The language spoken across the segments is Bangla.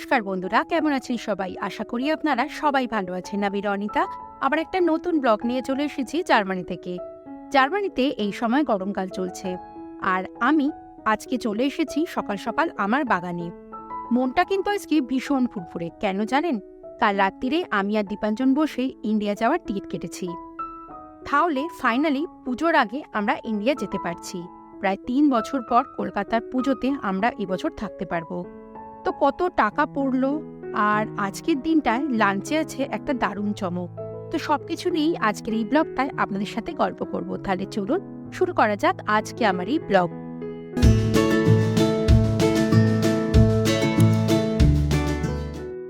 নমস্কার বন্ধুরা, কেমন আছেন সবাই? আশা করি আপনারা সবাই ভালো আছেন। আমি রনিতা। আবার একটা নতুন ব্লগ নিয়ে চলে এসেছি জার্মানি থেকে। জার্মানিতে এই সময় গরমকাল চলছে। আর আমি আজকে চলে এসেছি সকাল সকাল আমার বাগানে। মনটা কিন্তু আজকে ভীষণ ফুরফুরে। কেন জানেন? কাল রাত্রিরে আমি আর দীপাঞ্জন বসে ইন্ডিয়া যাওয়ার টিকিট কেটেছি। তাহলে ফাইনালি পুজোর আগে আমরা ইন্ডিয়া যেতে পারছি। প্রায় তিন বছর পর কলকাতার পুজোতে আমরা এবছর থাকতে পারব। তো কত টাকা পড়ল? আর আজকের দিনটায় লাঞ্চে আছে একটা দারুণ চমক। তো সব কিছু নিয়েই আজকের এই ব্লগটায় আপনাদের সাথে গল্প করব। তাহলে চলুন শুরু করা যাক আজকে আমার এই ব্লগ।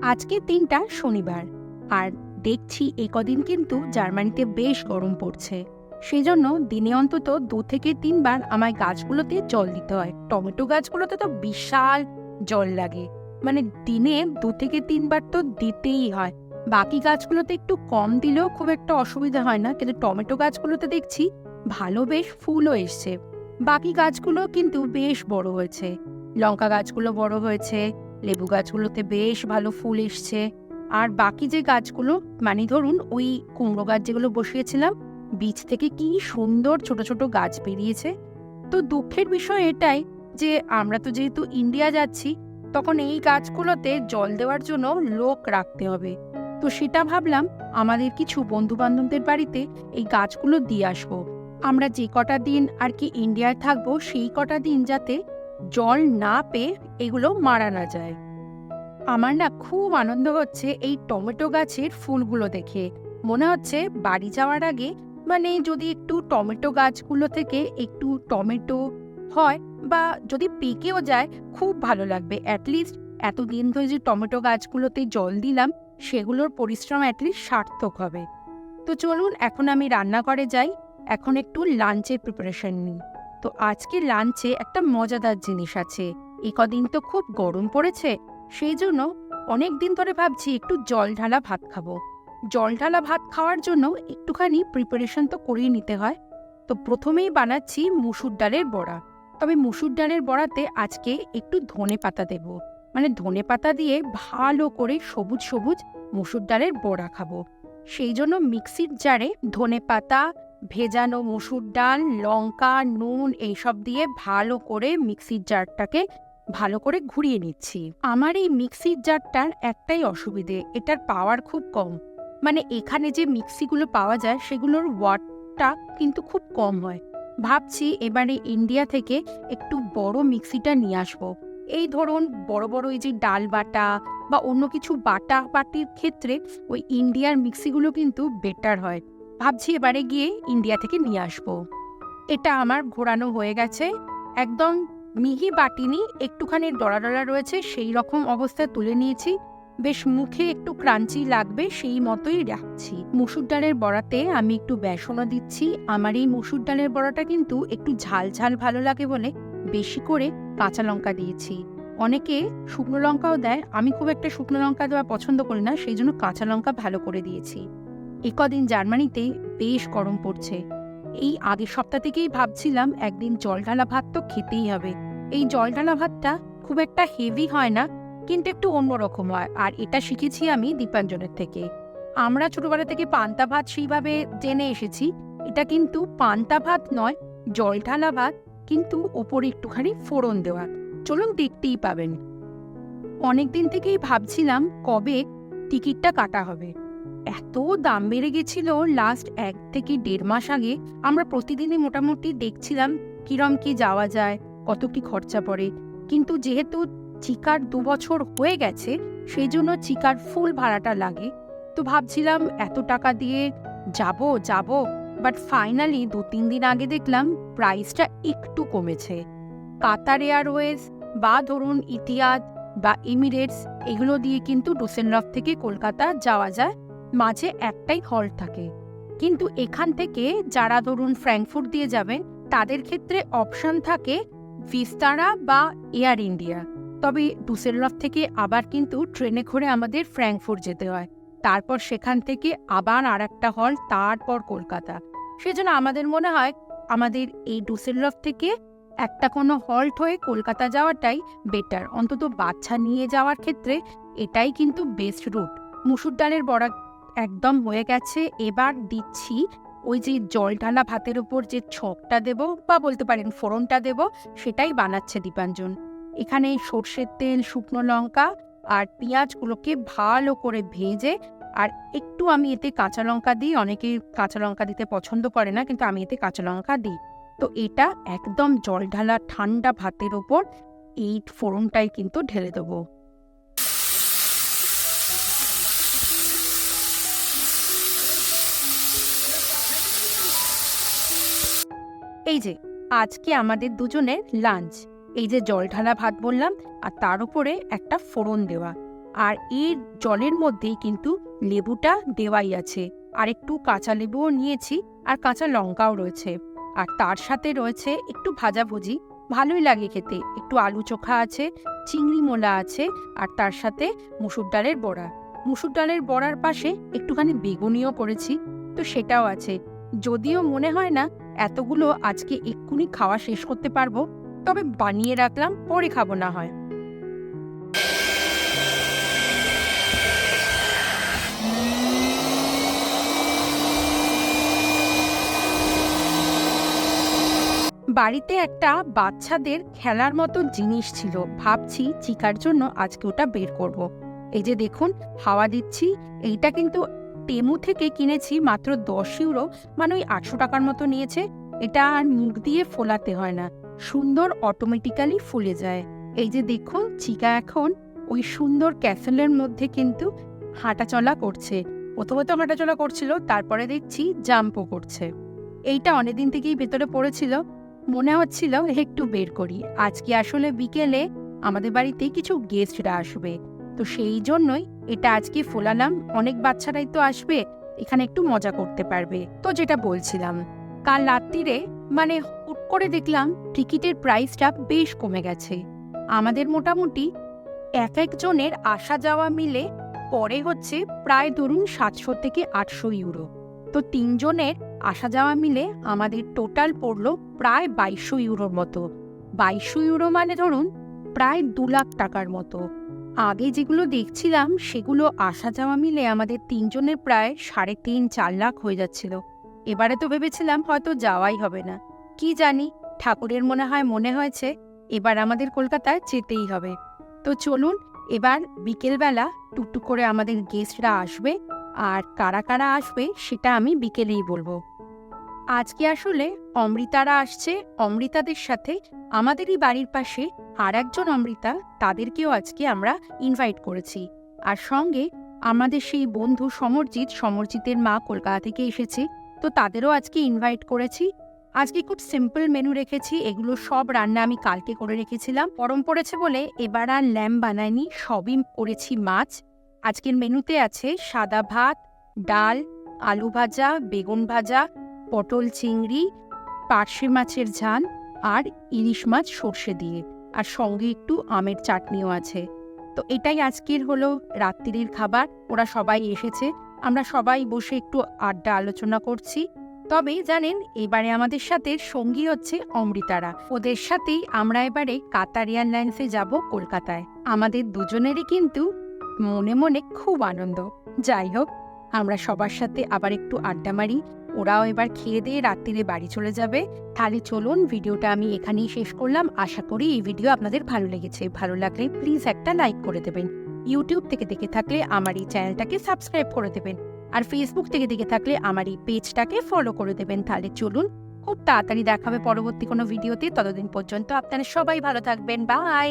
আজকের দিনটা শনিবার। আর দেখছি এই কদিন কিন্তু জার্মানিতে বেশ গরম পড়ছে। সেজন্য দিনে অন্তত দু থেকে তিনবার আমায় গাছগুলোতে জল দিতে হয়। টমেটো গাছগুলোতে তো বিশাল জল লাগে। মানে দিনে দু থেকে তিনবার তো দিতেই হয়। বাকি গাছগুলোতে একটু কম দিলেও খুব একটা অসুবিধা হয় না। কিন্তু টমেটো গাছগুলোতে দেখছি ভালো বেশ ফুলও এসছে। বাকি গাছগুলো কিন্তু বেশ বড় হয়েছে। লঙ্কা গাছগুলো বড় হয়েছে, লেবু গাছগুলোতে বেশ ভালো ফুল এসছে। আর বাকি যে গাছগুলো মানে ধরুন ওই কুমড়ো গাছ যেগুলো বসিয়েছিলাম, বীজ থেকে কি সুন্দর ছোট ছোট গাছ বেরিয়েছে। তো দুঃখের বিষয় এটাই যে আমরা তো যেহেতু ইন্ডিয়া যাচ্ছি, তখন এই গাছগুলোতে জল দেওয়ার জন্য লোক রাখতে হবে। তো সেটা ভাবলাম আমাদের কিছু বন্ধু বান্ধবদের বাড়িতে এই গাছগুলো দিয়ে আসব। আমরা যে কটা দিন আর কি ইন্ডিয়ায় থাকব, সেই কটা দিন যাতে জল না পেয়ে এগুলো মারা না যায়। আমার না খুব আনন্দ হচ্ছে এই টমেটো গাছের ফুলগুলো দেখে। মনে হচ্ছে বাড়ি যাওয়ার আগে মানে যদি একটু টমেটো গাছগুলো থেকে একটু টমেটো হয় বা যদি পেকেও যায়, খুব ভালো লাগবে। অ্যাটলিস্ট এতদিন ধরে যে টমেটো গাছগুলোতে জল দিলাম, সেগুলোর পরিশ্রম অ্যাটলিস্ট সার্থক হবে। তো চলুন, এখন আমি রান্নাঘরে যাই। এখন একটু লাঞ্চের প্রিপারেশন নিই। তো আজকে লাঞ্চে একটা মজাদার জিনিস আছে। এই কদিন তো খুব গরম পড়েছে, সেই জন্য অনেক দিন ধরে ভাবছি একটু জল ঢালা ভাত খাব। জল ঢালা ভাত খাওয়ার জন্য একটুখানি প্রিপারেশন তো করিয়ে নিতে হয়। তো প্রথমেই বানাচ্ছি মুসুর ডালের বড়া। তবে মুসুর ডালের বড়াতে আজকে একটু ধনে পাতা দেব। মানে ধনে পাতা দিয়ে ভালো করে সবুজ সবুজ মুসুর ডালের বড়া খাব। সেই জন্য মিক্সির জারে ধনে পাতা, ভেজানো মুসুর ডাল, লঙ্কা, নুন এইসব দিয়ে ভালো করে মিক্সির জারটাকে ভালো করে ঘুরিয়ে নিচ্ছি। আমার এই মিক্সির জারটার একটাই অসুবিধে, এটার পাওয়ার খুব কম। মানে এখানে যে মিক্সিগুলো পাওয়া যায়, সেগুলোর ওয়াটটা কিন্তু খুব কম হয়। ভাবছি এবারে ইন্ডিয়া থেকে একটু বড় মিক্সিটা নিয়ে আসব। এই ধরুন, বড় বড় এই যে ডাল বাটা বা অন্য কিছু বাটা বাটির ক্ষেত্রে ওই ইন্ডিয়ার মিক্সিগুলো কিন্তু বেটার হয়। ভাবছি এবারে গিয়ে ইন্ডিয়া থেকে নিয়ে আসব। এটা আমার ঘোরানো হয়ে গেছে। একদম মিহি বাটিনি, একটুখানি ডলা ডলা রয়েছে, সেই রকম অবস্থায় তুলে নিয়েছি। বেশ মুখে একটু ক্রাঞ্চি লাগবে সেই মতোই রাখছি। মুসুর ডালের বড়াতে আমি একটু বেসনও দিচ্ছি। আমার এই মুসুর ডালের বড়াটা কিন্তু একটু ঝাল ঝাল ভালো লাগে বলে বেশি করে কাঁচা লঙ্কা দিয়েছি। অনেকে শুকনো লঙ্কাও দেয়। আমি খুব একটা শুকনো লঙ্কা দেওয়া পছন্দ করি না, সেই জন্য কাঁচা লঙ্কা ভালো করে দিয়েছি। এ কদিন জার্মানিতে বেশ গরম পড়ছে। এই আগের সপ্তাহ থেকেই ভাবছিলাম একদিন জল ঢালা ভাত তো খেতেই হবে। এই জল ঢালা ভাতটা খুব একটা হেভি হয় না কিন্তু একটু অন্যরকম হয়। আর এটা শিখেছি আমি দীপাঞ্জনের থেকে। আমরা ছোটবেলা থেকে পান্তা ভাত সেইভাবে জেনে এসেছি। এটা কিন্তু পান্তা ভাত নয় জল ঢালা ভাত, কিন্তু ওপরে একটুখানি ফোড়ন দেওয়া। চলুন দেখতেই পাবেন। অনেক দিন থেকেই ভাবছিলাম কবে টিকিটটা কাটা হবে। এত দাম বেড়ে গেছিল লাস্ট এক থেকে দেড় মাস আগে। আমরা প্রতিদিনই মোটামুটি দেখছিলাম কিরম কি যাওয়া যায়, কত কি খরচা পড়ে। কিন্তু যেহেতু চিকার দু বছর হয়ে গেছে, সেই জন্য চিকার ফুল ভাড়াটা লাগে। তো ভাবছিলাম এত টাকা দিয়ে যাব যাব বাট ফাইনালি দু তিন দিন আগে দেখলাম প্রাইসটা একটু কমেছে। কাতার এয়ারওয়েজ বা ধরুন ইতিহাদ বা এমিরেটস, এগুলো দিয়ে কিন্তু ডোসেনরফ থেকে কলকাতা যাওয়া যায়, মাঝে একটাই হল্ট থাকে। কিন্তু এখান থেকে যারা ধরুন ফ্র্যাঙ্কফুট দিয়ে যাবেন, তাদের ক্ষেত্রে অপশন থাকে ভিস্তারা বা এয়ার ইন্ডিয়া। তবে ডুসেলরফ থেকে আবার কিন্তু ট্রেনে করে আমাদের ফ্র্যাঙ্কফুট যেতে হয়। তারপর সেখান থেকে আবার আর একটা হল তারপর কলকাতা। সেজন্য আমাদের মনে হয় আমাদের এই ডুসেলরফ থেকে একটা কোনো হল্ট হয়ে কলকাতা যাওয়াটাই বেটার। অন্তত বাচ্চা নিয়ে যাওয়ার ক্ষেত্রে এটাই কিন্তু বেস্ট রুট। মুসুর ডালের বড়া একদম হয়ে গেছে। এবার দিচ্ছি ওই যে জল ঢালা ভাতের ওপর যে ছকটা দেব বা বলতে পারেন ফোড়নটা দেব, সেটাই বানাচ্ছে দীপাঞ্জন। এখানে সর্ষের তেল, শুকনো লঙ্কা আর পেঁয়াজগুলোকে ভালো করে ভেজে আর একটু আমি এতে কাঁচা লঙ্কা দিই। অনেকে কাঁচা লঙ্কা দিতে পছন্দ করে না, কিন্তু আমি এতে কাঁচা লঙ্কা দিই। তো এটা একদম জল ঢালা ঠান্ডা ভাতের ওপর এই ফোড়নটাই কিন্তু ঢেলে দেবো। এই যে, আজকে আমাদের দুজনের লাঞ্চ। এই যে জল ঢালা ভাত বললাম, আর তার উপরে একটা ফোড়ন দেওয়া। আর এর জলের মধ্যেই কিন্তু লেবুটা দেওয়াই আছে। আর একটু কাঁচা লেবুও নিয়েছি, আর কাঁচা লঙ্কাও রয়েছে। আর তার সাথে রয়েছে একটু ভাজাভুজি ভালোই লাগে খেতে। একটু আলু চোখা আছে, চিংড়ি মোলা আছে, আর তার সাথে মুসুর ডালের বড়া। মুসুর ডালের বড়ার পাশে একটুখানি বেগুনিও করেছি, তো সেটাও আছে। যদিও মনে হয় না, এতগুলো আজকে এক্ষুনি খাওয়া শেষ করতে পারব। তবে বানিয়ে রাখলাম, পরে খাব না হয়। বাড়িতে একটা বাচ্চাদের খেলার মতো জিনিস ছিল। ভাবছি চিকার জন্য আজকে ওটা বের করব। এই যে দেখুন, হাওয়া দিচ্ছি। এইটা কিন্তু টেমু থেকে কিনেছি মাত্র দশ ইউরো। মানে ওই আটশো টাকার মতো নিয়েছে। এটা আর মুখ দিয়ে ফোলাতে হয় না। সুন্দর অটোমেটিক্যালি ফুলে যায়। এই যে দেখুন, চিকা এখন ওই সুন্দর ক্যাসেলের মধ্যে কিন্তু হাঁটাচলা করছে। প্রথমে তো হাঁটাচলা করছিল, তারপরে দেখছি জাম্পও করছে। এইটা অনেকদিন থেকেই ভেতরে পড়েছিল। মনে হচ্ছিল, একটু বের করি। আজকে আসলে বিকেলে আমাদের বাড়িতে কিছু গেস্টরা আসবে। তো সেই জন্যই এটা আজকে ফোলালাম। অনেক বাচ্চারাই তো আসবে, এখানে একটু মজা করতে পারবে। তো যেটা বলছিলাম, কাল রাত্রিরে মানে করে দেখলাম টিকিটের প্রাইসটা বেশ কমে গেছে। আমাদের মোটামুটি এক একজনের আসা যাওয়া মিলে পরে হচ্ছে প্রায় ধরুন সাতশো থেকে আটশো ইউরো। তো তিনজনের আসা যাওয়া মিলে আমাদের টোটাল পড়ল প্রায় বাইশশো ইউরোর মতো। বাইশশো ইউরো মানে ধরুন প্রায় দু লাখ টাকার মতো। আগে যেগুলো দেখছিলাম সেগুলো আসা যাওয়া মিলে আমাদের তিনজনের প্রায় সাড়ে তিন, চার লাখ হয়ে যাচ্ছিল। এবারে তো ভেবেছিলাম হয়তো যাওয়াই হবে না। কি জানি, ঠাকুরের মনে হয় মনে হয়েছে, এবার আমাদের কলকাতায় যেতেই হবে। তো চলুন, এবার বিকেলবেলা টুকটুক করে আমাদের গেস্টরা আসবে, আর কারা কারা আসবে সেটা আমি বিকেলেই বলব। আজকে আসলে অমৃতারা আসছে, অমৃতাদের সাথে আমাদেরই বাড়ির পাশে আর একজন অমৃতা, তাদেরকেও আজকে আমরা ইনভাইট করেছি। আর সঙ্গে আমাদের সেই বন্ধু সমরজিৎ, সমরজিতের মা কলকাতা থেকে এসেছে, তো তাদেরও আজকে ইনভাইট করেছি। আজকে খুব সিম্পল মেনু রেখেছি, এগুলো সব রান্না আমি কালকে করে রেখেছিলাম। গরম পড়েছে বলে এবার আর ল্যাম্প বানাইনি, সবই করেছি মাছ। আজকের মেনুতে আছে সাদা ভাত, ডাল, আলু ভাজা, বেগুন ভাজা, পটল চিংড়ি, পার্শে মাছের ঝাল আর ইলিশ মাছ সর্ষে দিয়ে। আর সঙ্গে একটু আমের চাটনিও আছে। তো এটাই আজকের হলো রাত্রির খাবার। ওরা সবাই এসেছে। আমরা সবাই বসে একটু আড্ডা আলোচনা করছি। তবে জানেন, এবারে আমাদের সাথে সঙ্গী হচ্ছে অমৃতারা। ওদের সাথেই আমরা এবারে কাতার এয়ারলাইন্সে যাব কলকাতায়। আমাদের দুজনেরই কিন্তু মনে মনে খুব আনন্দ। যাই হোক, আমরা সবার সাথে আবার একটু আড্ডা মারি। ওরাও এবার খেয়ে দিয়ে রাত্রিরে বাড়ি চলে যাবে। তাহলে চলুন, ভিডিওটা আমি এখানেই শেষ করলাম। আশা করি এই ভিডিও আপনাদের ভালো লেগেছে। ভালো লাগলে প্লিজ একটা লাইক করে দেবেন। ইউটিউব থেকে দেখে থাকলে আমার এই চ্যানেলটাকে সাবস্ক্রাইব করে দেবেন। আর ফেসবুক থেকে দেখে থাকলে আমার এই পেজটাকে ফলো করে দেবেন। তাহলে চলুন, খুব তাড়াতাড়ি দেখাবে পরবর্তী কোনো ভিডিওতে ততদিন পর্যন্ত আপনারা সবাই ভালো থাকবেন। বাই